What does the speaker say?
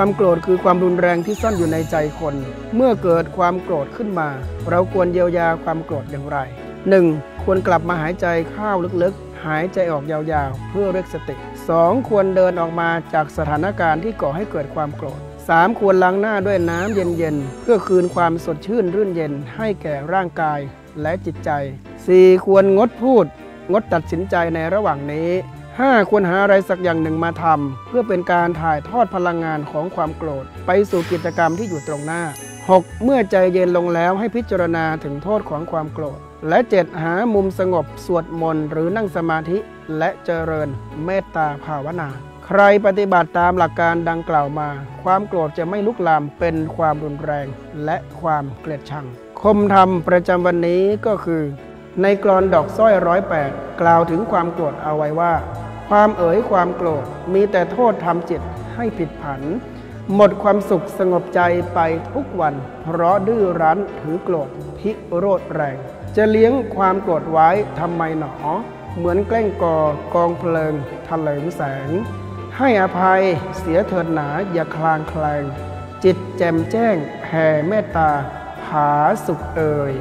ความโกรธคือความรุนแรงที่ซ่อนอยู่ในใจคน เมื่อเกิดความโกรธขึ้นมา เราควรเยียวยาความโกรธอย่างไร 1. ควรกลับมาหายใจเข้าลึกๆ หายใจออกยาวๆ เพื่อเรียกสติ 2. ควรเดินออกมาจากสถานการณ์ที่ก่อให้เกิดความโกรธ 3. ควรล้างหน้าด้วยน้ำเย็นๆ เพื่อคืนความสดชื่นรื่นเย็นให้แก่ร่างกายและจิตใจ 4. ควรงดพูด งดตัดสินใจในระหว่างนี้ 5. ควรหาอะไรสักอย่างหนึ่งมาทำเพื่อเป็นการถ่ายทอดพลังงานของความโกรธ ไปสู่กิจกรรมที่อยู่ตรงหน้า 6. เมื่อใจเย็นลงแล้วให้พิจารณาถึงโทษของความโกรธ และ 7. หามุมสงบสวดมนต์หรือนั่งสมาธิ และเจริญเมตตาภาวนา ใครปฏิบัติตามหลักการดังกล่าวมา ความโกรธจะไม่ลุกลามเป็นความรุนแรง และความเกลียดชัง คมธรรมประจำวันนี้ก็คือ ในกรอนดอกสร้อยร้อยแปดกล่าวถึงความโกรธเอาไว้ว่า ความเอ๋ยความโกรธมีแต่โทษทำจิตให้ผิดผัน หมดความสุขสงบใจไปทุกวัน เพราะดื้อรั้นถือโกรธพิโรธแรง จะเลี้ยงความโกรธไว้ทำไมหนอ เหมือนแกล้งก่อกองเพลิงทะเลงแสง ให้อภัยเสียเถิดหนาอย่าคลางแคลงจิตแจ่มแจ้งแผ่เมตตาผาสุขเอ่ย